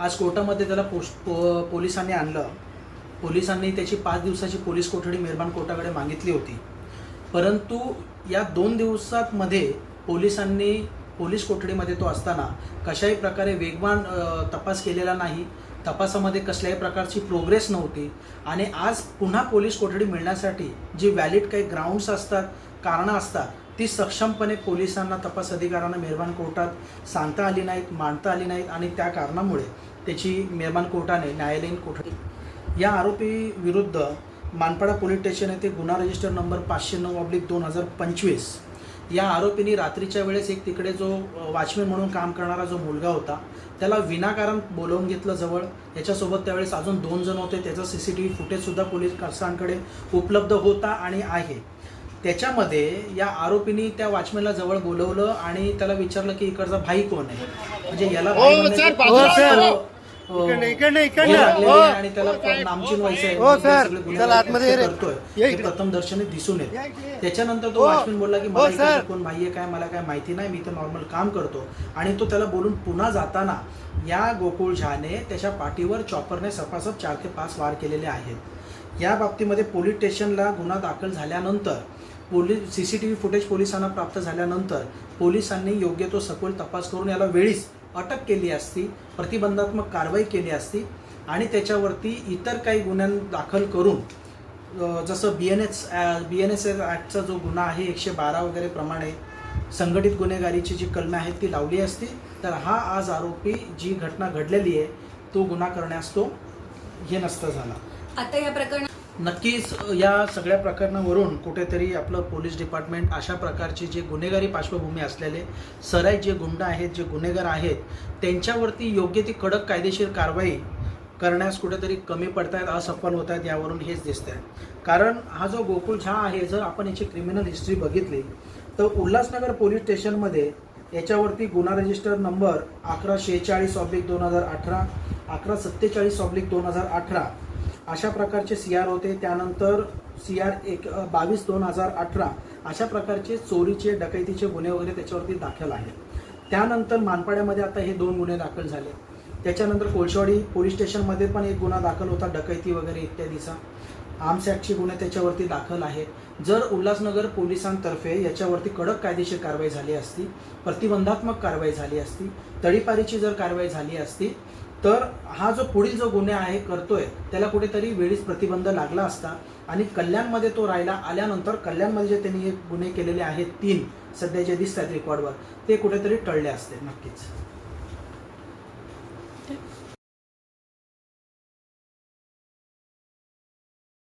आज कोर्टामध्ये त्याला पोस्ट पो पोलिसांनी आणलं. पोलिसांनी त्याची पाच दिवसाची पोलीस कोठडी मेहरबान कोर्टाकडे मागितली होती. परंतु या दोन दिवसांमध्ये पोलिसांनी पोलीस कोठडीमध्ये तो असताना कशाही प्रकारे वेगवान तपास केलेला नाही. तपासामध्ये कसल्याही प्रकारची प्रोग्रेस नव्हती. आणि आज पुन्हा पोलीस कोठडी मिळण्यासाठी जी व्हॅलिड काही ग्राउंड्स असतात कारणं असतात ती सक्षमपणे पोलिसांना तपास अधिकाऱ्यांना मेहरबान कोर्टात सांगता आली नाहीत मांडता आली नाहीत आणि त्या कारणामुळे त्याची मेहरबान कोर्टाने न्यायालयीन कोठडी या आरोपी विरुद्ध मानपाडा पोलीस स्टेशन येथे गुन्हा रजिस्टर नंबर पाचशे नऊ ऑब्लिक दोन हजार पंचवीस या आरोपींनी रात्रीच्या वेळेस एक तिकडे जो वॉचमॅन म्हणून काम करणारा जो मुलगा होता त्याला विनाकारण बोलवून घेतलं जवळ. याच्यासोबत त्यावेळेस अजून दोन जण होते त्याचा सी सी टी व्ही फुटेजसुद्धा पोलीस कसांकडे उपलब्ध होता आणि आहे. त्याच्यामध्ये या आरोपींनी त्या वॉचमॅनला जवळ बोलवलं आणि त्याला विचारलं की इकडचा भाई कोण आहे? म्हणजे याला हो, इकडनं, इकडनं, इकडनं. हे हो. आहे आणि त्याला नामचीन व्हायचं आहे हो, म्हणून ते सर. सगळे गुन्हे चला, आतमध्ये ये रे. करतोय ये हे इकडे. प्रथम दर्शनी दिसून येत या इकडे. त्याच्यानंतर तो हो. वॉचमॅन बोलला की हो, मला इकडे सर. कोण भाई आहे काय मला काय माहिती नाही मी तर नॉर्मल काम करतो आणि तो त्याला बोलून पुन्हा जाताना या गोकुळ झाने त्याच्या पाठीवर चॉपरने सपासप चार ते पाच वार केलेले आहेत या बाबतीमध्ये पोलीस स्टेशनला गुन्हा दाखल झाल्यानंतर police C C T V footage पोलिसांना प्राप्त झाल्यानंतर पोलिसांनी योग्य तो सखोल तपास करून याला वेळीच अटक केली असती प्रतिबंधात्मक कारवाई केली असती आणि त्याच्यावरती इतर काही गुन्हे दाखल करून जसं B N S B N S ॲक्टचा जो गुन्हा आहे एकशे बारा वगैरे प्रमाणे संघटित गुन्हेगारीची जी कलमे आहेत ती लावली असती तर हा आज आरोपी जी घटना घडलेली आहे तो गुन्हा करण्यास तो हे नसता झाला. आता या प्रकरणात नक्कीच या सगळ्या प्रकरणावरून कुठेतरी आपलं पोलीस डिपार्टमेंट अशा प्रकारचे जे गुन्हेगारी पार्श्वभूमी असलेले सराईत जे गुंड आहेत जे गुन्हेगार आहेत त्यांच्यावरती योग्य ती कडक कायदेशीर कारवाई करण्यास कुठेतरी कमी पडतायत असफल होत आहेत यावरून हेच दिसत आहे कारण हा जो गोकुळ झा आहे जर आपण याची क्रिमिनल हिस्ट्री बघितली तर उल्हासनगर पोलीस स्टेशनमध्ये याच्यावरती गुन्हा रजिस्टर नंबर अकरा शेहेचाळीस ऑब्लिक दोन हजार अठरा अकरा सत्तेचाळीस ऑब्लिक दोन हजार अठरा अशा प्रकारचे सी आर होते. त्यानंतर सी आर एक बावीस दोन हजार अठरा अशा प्रकारचे चोरीचे डकैतीचे गुन्हे वगैरे त्याच्यावरती दाखल आहेत. त्यानंतर मानपाड्यामध्ये आता हे दोन गुन्हे दाखल झाले. त्याच्यानंतर कोळशवाडी पोलीस स्टेशनमध्ये पण एक गुन्हा दाखल होता डकैती वगैरे इत्यादीचा. आर्म्स ॲक्टचे गुन्हे त्याच्यावरती दाखल आहेत. जर उल्हासनगर पोलिसांतर्फे याच्यावरती कडक कायदेशीर कारवाई झाली असती प्रतिबंधात्मक कारवाई झाली असती तडीपारीची जर कारवाई झाली असती तर हा जो पुढील जो गुन्हे आहे करतोय त्याला कुठेतरी वेळीच प्रतिबंध लागला असता आणि कल्याणमध्ये तो राहिला आल्यानंतर कल्याणमध्ये जे त्यांनी हे गुन्हे केलेले आहेत तीन सध्या जे दिसत आहेत रेकॉर्डवर ते कुठेतरी टळले असते नक्कीच.